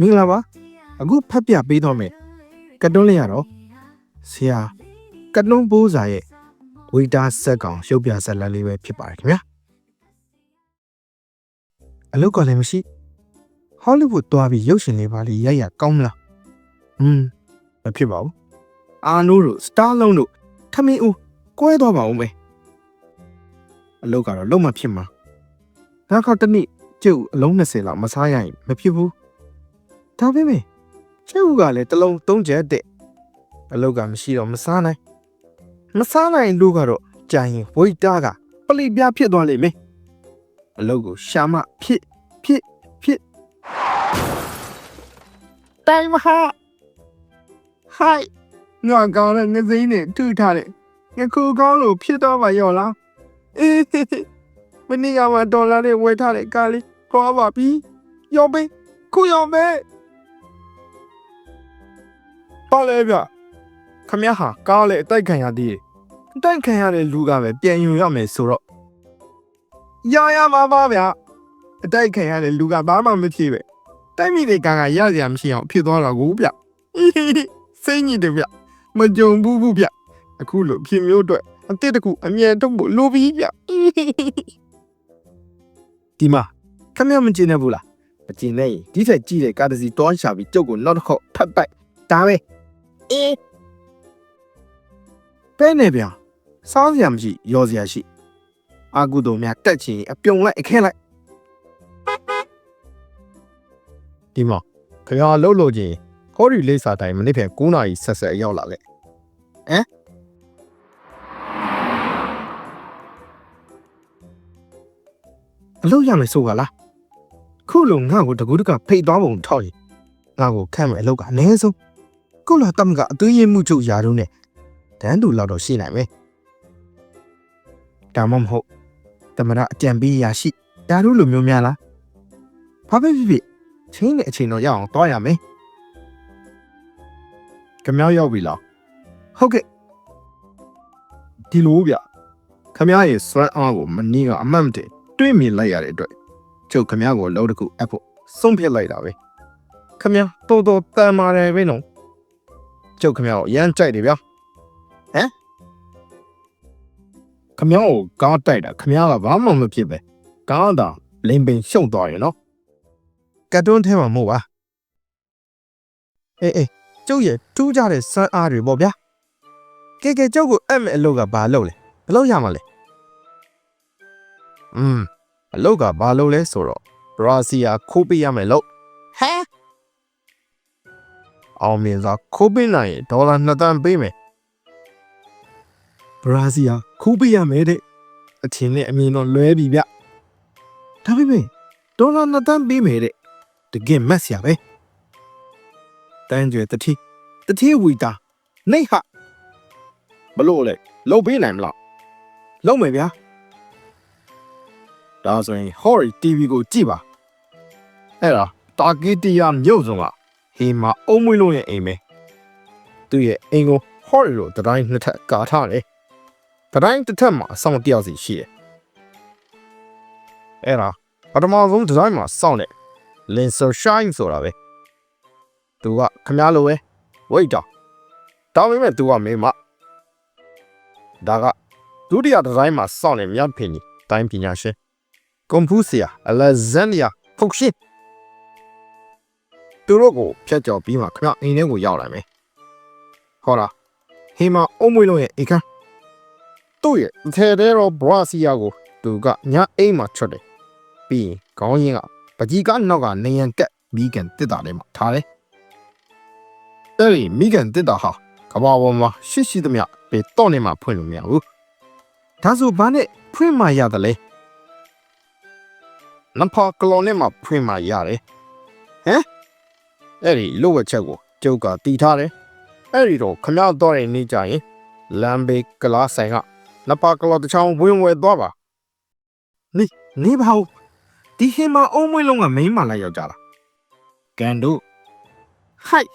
မင်္ဂလာပါအခုဖတ်ပြပေးတော့မယ်ကတ်တွန်းလေးရတော့ဆရာကတ်တွန်းဘိုးစာရဲ့ဝိတာဆက်ကောင်ရုပ်ပြဇာတ်လမ်းလေးပဲဖြစ်ပါတယ်ခင်ဗျာအလုပ်ကလည်းမရှိဟောလိဝုဒ်သွားပြီးရုပ်ရှင်လေးပါလေးရိုက်ရကောင်းမလားอืมမဖြစ်ပါဘူးအာနိုးတို့စတားလုံးတို့ထမင်းဦးကွဲသွားပါဦးမယ်အလုပ်ကတော့လုံးမဖြစ်မှာနောက်ခေါက်တစ်နေ့ကျုပ်အလုံး20လောက်မစားရရင်မဖြစ်ဘူး ဒါပေမဲ့ကျုပ်ကလည်းတစ်လုံးသုံးချက်တဲ့အလုတ်ကမရှိတော့မစားနိုင်မစားနိုင်လို့ကတော့ကြာရင်ဝိတ်တာကပလိပြဖြစ်သွားလိမ့်မယ်အလုတ်ကိုရှာမဖြစ်ဖြစ်ဖြစ်တိုင်မဟာဟိုင်ငါကောင်းတဲ့ငစိမ့်နဲ့ထုထားတဲ့ငခုကောင်းလို့ဖြစ်တော့မှရောလားအေးဟေးဟေးမနေ့ကမှဒေါ်လာနဲ့ဝယ်ထားတဲ့ကားလေးခေါ်ပါပြီရောပေးခုရောပေး ပါလေဗျခမရဟာကားလေအတိုက်ခံရသေးတယ်အတိုက်ခံရတဲ့လူကပဲပြန်ယူရမယ်ဆိုတော့ရရပါပါဗျအတိုက်ခံရတဲ့လူကဘာမှမဖြစ်ပဲတိုက်မိတဲ့ကံကရစရာမရှိအောင်ဖြစ်သွားတာကိုဗျစိတ်ညစ်တယ်ဗျမကြုံဘူးဘူးဗျအခုလိုဖြစ်မျိုးအတွက်အတစ်တကူအမြန်ထုတ်ဖို့လိုပြီဗျဒီမှာခမရမကျင်နေဘူးလားမကျင်နေရင်ဒီထက်ကြည့်တဲ့ကားတစ်စီးတွန်းရှာပြီးကျုပ်ကိုနောက်တစ်ခေါက်ဖတ်တိုက်ဒါပဲ အေးပဲနေဗျာစားစရာမရှိရောစရာရှိအာကုတို့များတက်ချင်အပြုံလိုက်အခဲလိုက်ဒီမှာခရလှုပ်လို့ချင်းခေါ်ရီလေးစာတိုင်းမနေ့ဖက်9နာရီဆက်ဆက်ရောက်လာခဲ့ဟမ်အလုပ်ရမယ်ဆိုကလားခုလုံငါ့ကိုတကူတကဖိတ်သွားပုံထောက်ရင်ငါ့ကိုခန့်မယ်အလုပ်ကအနည်းဆုံး ကုလတမကအသွေးရည်မှုချုပ်ရာတို့နဲ့တန်းတူလောက်တော့ရှိနိုင်မယ်။ဒါမှမဟုတ်တမရအကြံပေးရာရှိဒါတို့လိုမျိုးများလား။ဘာပဲဖြစ်ဖြစ်ချင်းတဲ့အချိန်တော့ရအောင်တွားရမယ်။ခမောက်ရောက်ပြီလား။ဟုတ်ကဲ့ဒီလိုဗျခမောက်ရဲ့စွမ်းအားကိုမနေ့ကအမှတ်မတည်တွေးမြင်လိုက်ရတဲ့အတွက်ကျုပ်ခမောက်ကိုလှုပ်တစ်ခုအပ်ဖို့ဆုံးဖြတ်လိုက်တာပဲ။ခမောက်တော်တော်တန်ပါတယ်ပဲနော် ကျုပ်ခမရကိုအရမ်းကြိုက်တယ်ဗျာဟမ်ခမရကိုကားတိုက်တာခမရကဘာမှမဖြစ်ပဲကားတာလိမ်ပင်ရှုံသွားရင်နော်ကတ်တွန်းထဲမှာမို့ပါအေးအေးကျုပ်ရဲ့ထူးကြတဲ့စမ်းအားတွေပေါ့ဗျာကဲကဲကျုပ်ကိုအပ်မဲ့အလုပ်ကဘာလုပ်လဲဘယ်လုပ်ရမှာလဲอืมအလုပ်ကဘာလုပ်လဲဆိုတော့ဘရာစီယာခိုးပေးရမယ်လို့ဟမ် အောင်မြင်စွာခိုးပင်းနိုင်ရင်ဒေါ်လာ2တန်းပေးမယ်ဘရာဇီးယာခိုးပေးရမယ်တဲ့အချင်းနဲ့အမြင်တော့လွဲပြီဗျဒါပေမဲ့ဒေါ်လာ2တန်းပေးမယ်တဲ့တကယ်မက်စရာပဲတန်းကျွဲတတိတတိဝီတာနေဟာဘလို့လဲလုံပေးနိုင်မလားလုံမယ်ဗျာဒါဆိုရင် Hori TV ကိုကြည့်ပါအဲ့ဒါတာဂီတီယာမြို့စုံက ဟေမာအုံးမွေးလုံးရဲ့အိမ်ပဲသူ့ရဲ့အိမ်ကိုဟော်ရီလိုတတိုင်းနှစ်ထပ်ကာထားတယ်တတိုင်းတစ်ထပ်မှာအဆောင်တစ်ယောက်စီရှိတယ်အဲ့ဒါပထမဆုံးဒီဇိုင်းမှာစောင့်တဲ့လင်ဆာရှိုင်းဆိုတာပဲသူကခမားလိုပဲဝိတ်တာတောင်းပေမဲ့သူကမင်းမဒါကဒုတိယဒီဇိုင်းမှာစောင့်တဲ့မြတ်ဖင်ကြီးတိုင်းပညာရှင်ကွန်ဖူစီယာအလက်ဇန်နီယာဖုတ်ရှင် သူတို့ကိုဖျက်ကြော်ပြီးမှခမအိမ်ထဲကိုရောက်လာမယ်။ဟောလားဟေမာအုံးမွေးလုံးရဲ့အိမ်ခန်းသူ့ရဲ့အထဲထဲတော့ဘရာစီယာကိုသူကညအိမ်မှာချွတ်တယ်။ပြီးရင်ခေါင်းရင်းကပကြီးကနောက်ကနေရန်ကက်မိကန်တစ်တာထဲမှာထားတယ်။အဲ့ဒီမိကန်တစ်တာဟာကဘာပေါ်မှာရှိရှိသမျှပေတော့နေမှာဖွင့်လို့မရဘူး။ဒါဆိုဘာနဲ့ဖွင့်မှရတယ်လဲ။နမ်ပါကလောနဲ့မှာဖွင့်မှရတယ်။ဟမ် အဲ့ဒီလုတ်ဝက်ချက်ကိုကျုပ်ကတီထားတယ်အဲ့ဒီတော့ခမတော့တဲ့နေ့ကျရင်လမ်ဘေကလာဆိုင်ကနပါကလာတချောင်းဝင်းဝဲသွားပါနေနေပါဦးဒီဟင်မအုံးမွေးလုံးကမိန်းမလိုက်ရောက်ကြလားကန်တို့ဟိုက်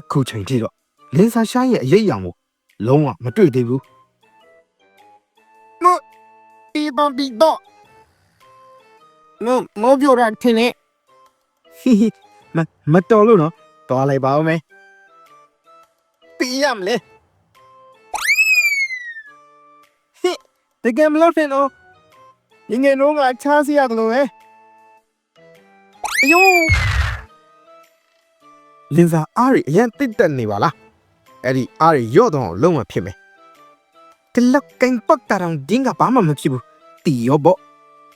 အခုချိန်ထိတော့လင်းစာရှိုင်းရဲ့အရေးအယောင်ကိုလုံးဝမတွေ့သေးဘူးမပီပန်ပီတော့ ငိုငိုပြောတာထင်နေဟိဟိမမတော်လို့နော်သွားလိုက်ပါဦးမယ်ပြရမလဲတကယ်မလို့တင်တော့ငငယ်တော့ငါချားစီရတယ်လို့ပဲအယိုးလင်စာအားရအရင်တိတ်တက်နေပါလားအဲ့ဒီအားရရော့တော့အောင်လုံးဝဖြစ်မယ်ကလောက်ကင်ပတ်တာတော့ဒင်းကဘာမှမဖြစ်ဘူးတီရောပေါ့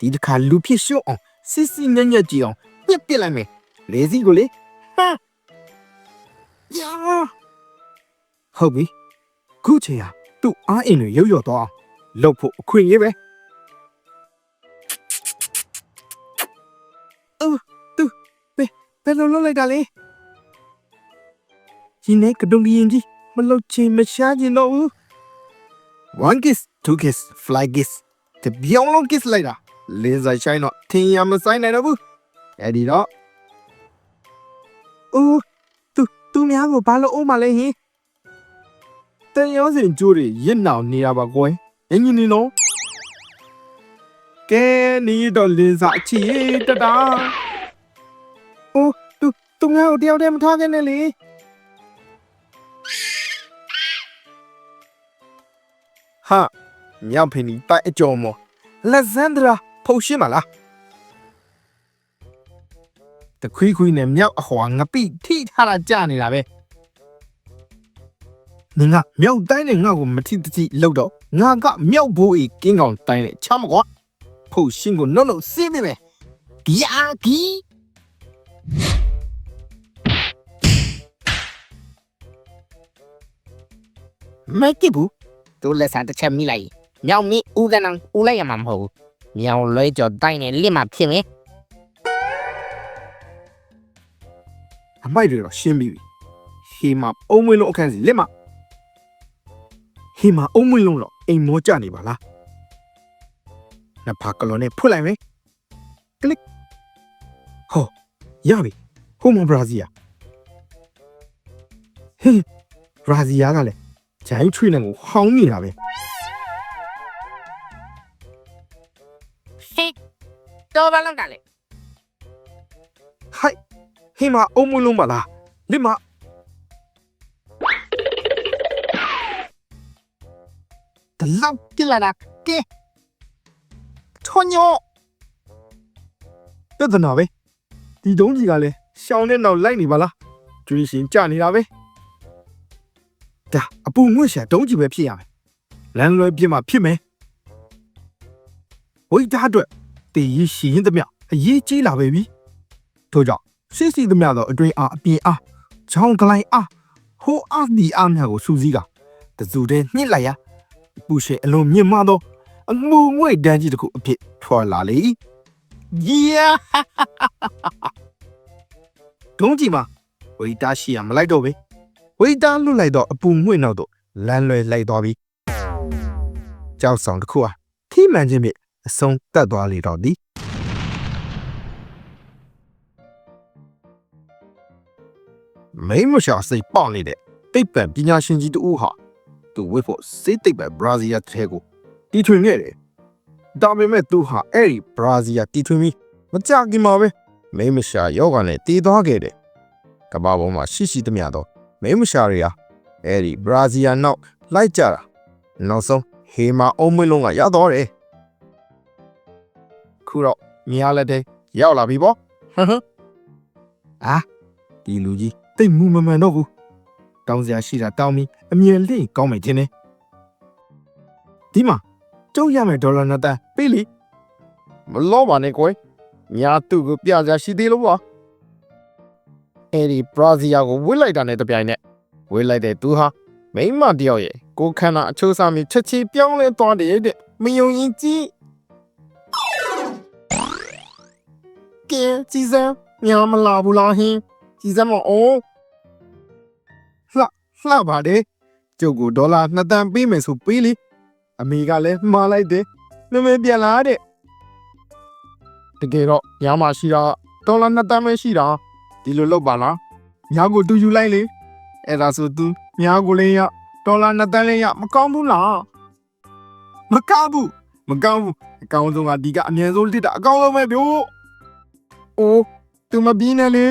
ဒီတစ်ခါလူဖြစ်ရှုံအောင်စစ်စစ်ညံ့ညံ့ကြည့်အောင်ညှက်ပြစ်လိုက်မယ်လေစီကိုလေဟာယာဟုတ်ပြီခုချိန်ဟာသူ့အားအင်တွေရုပ်ရော့တော့အောင်လုပ်ဖို့အခွင့်အရေးပဲအိုးသူဘယ်ဘယ်လိုလုပ်လိုက်တာလဲဒီနေ့ကတုံးရင်ကြီးမလုပ်ချင်မရှားချင်တော့ဘူး one kiss two kiss fly kiss တပြောင်းလုံး kiss လိုက်တာ လင်းစားဆိုင်တော့ထင်ရမဆိုင်နိုင်တော့ဘူးအဲ့ဒီတော့အိုးသူသူများကိုဘာလို့အိုးမလဲဟင်တန်ရောစင်ကျိုးတွေရစ်နောင်နေရပါကွယ်အင်းကြီးနေနော်ကဲနေတော့လင်းစားအချီတတာအိုးသူသူများကိုတယောက်တည်းမထားခဲ့နဲ့လေဟာမြောက်ဖင်ဒီတိုက်အကျော်မောလက်ဇန်ဒရာ ဖုတ်ရှင်းပါလားတခွေးခွေးနဲ့မြောက်အဟွာငပိထိထားတာကြာနေတာပဲနင်ကမြောက်တိုင်းနဲ့ငါ့ကိုမထိတတိလောက်တော့ငါကမြောက်ဘိုးဤကင်းကောင်တိုင်းနဲ့ချမကွာဖုတ်ရှင်းကိုနှုတ်နှုတ်စေးနေပဲဒီအာဂီမကြည့်ဘူးသူလက်စားတစ်ချက်မိလိုက်မြောင်မီဦးကနန်ဦးလိုက်ရမှာမဟုတ်ဘူး မြောင်လွဲကြော်တိုင်းနဲ့လစ်မှဖြစ်မယ်အမိုက်တွေတော့ရှင်းပြီးပြီဟေမာအုံးမွေးလုံးအခန်းစီလက်မဟေမာအုံးမွေးလုံးတော့အိမ်မောကြနေပါလားနဖာကလောနဲ့ဖွင့်လိုက်မယ်ကလစ်ဟောရပြီဟိုမဘရာဇီယာဟေးဘရာဇီယာကလည်းဂျိုင်းထရီနဲ့ကိုဟောင်းနေတာပဲ တော့ဘာလုံးတာလဲဟိုက်ဟေမာအုံးမွေးလုံးပါလားလက်မတလောက်ပြလာတာကဲထွန်ညောပြဿနာပဲဒီတုံးကြီးကလည်းရှောင်းတဲ့နောက်လိုက်နေပါလားကျွေးရှင်ကြနေတာပဲဒါအပူငွေ့ရှာတုံးကြီးပဲဖြစ်ရမယ်လမ်းလွဲပြစ်မှာဖြစ်မယ်ဝိတာအတွက် တည်ရရှိရင်သမျှအရေးကြီးလာပဲပြီထို့ကြောင့်စစ်စီသမျှသောအတွင်းအားအပြင်အားချောင်းကလိုင်းအားဟိုအားဒီအားများကိုစူးစီးကတစုတည်းညှစ်လိုက်ရပူရှေအလုံးမြင့်မသောအမှုငွေ့တန်းကြီးတစ်ခုအဖြစ်ထွက်လာလေယာဒုံးကြီးမှာဝိတာရှိရမလိုက်တော့ပဲဝိတာလွတ်လိုက်တော့အပူငွေ့နောက်တော့လမ်းလွဲလိုက်သွားပြီကြောက်ဆောင်တစ်ခုဟာထိမှန်ခြင်းဖြင့် အဆုံးတတ်သွားလေတော့သည်မိမရှာစိတ်ပေါက်နေတဲ့တိတ်ပံပညာရှင်ကြီးတူဟာသူဝစ်ဖို့စိတ်တိတ်ပံဘရာဇီးယားထဲကိုတီထွင်ခဲ့တယ်ဒါပေမဲ့သူဟာအဲ့ဒီဘရာဇီးယားတီထွင်ပြီးမကြခင်မှာပဲမိန်းမရှာယောဂနဲ့တည်သွားခဲ့တယ်။ကမ္ဘာပေါ်မှာရှိရှိသမျှသောမိန်းမရှာတွေဟာအဲဒီဘရာဇီးယားနောက်လိုက်ကြတာနောက်ဆုံးဟေမာအုံးမွေးလုံးကရတော့တယ်။ ခုတော့မြားလက်တဲ့ရောက်လာပြီပေါ့ဟမ်ဟမ်။အာဒီလူကြီးတိတ်မူမမှန်တော့ဘူး။တောင်းစရာရှိတာတောင်းပြီးအမြင်လိမ့်ကောင်းမယ်ခြင်းနဲ့ဒီမှာကျုပ်ရမယ်ဒေါ်လာနှစ်တန်းပေးလီမလောပါနဲ့ကွယ်ညာသူ့ကိုပြစရာရှိသေးလို့ပါအဲ့ဒီဘရာဇီယာကိုဝစ်လိုက်တာနဲ့တပြိုင်နက်ဝစ်လိုက်တဲ့သူဟာမိန်းမတယောက်ရဲ့ကိုယ်ခန္ဓာအချိုးစားမီချက်ချီပြောင်းလဲသွားတယ်တဲ့မယုံရင်ကြ ည့်ကဲကြည်စမ်းညာမလာဘူးလားဟင်းကြည်စမ်းမအောင်လှလှပါတယ်ကျုပ်ကိုဒေါ်လာ2တန်ပေးမယ်ဆိုပေးလေအမေကလည်းမှားလိုက်တယ်နမေပြန်လာတဲ့တကယ်တော့ညာမရှိတာဒေါ်လာ2တန်ပဲရှိတာဒီလိုလုပ်ပါလားညာကိုတူယူလိုက်လေအဲ့ဒါဆိုသူညာကိုလေးရဒေါ်လာ2တန်းလေးရမကောင်းဘူးလားမကောင်းဘူးမကောင်းဘူးအကောင်ဆုံးကဒီကအမြန်ဆုံးတစ်တာအကောင်ဆုံးပဲဗျို့ အိုးသူမပြီးနဲ့လေ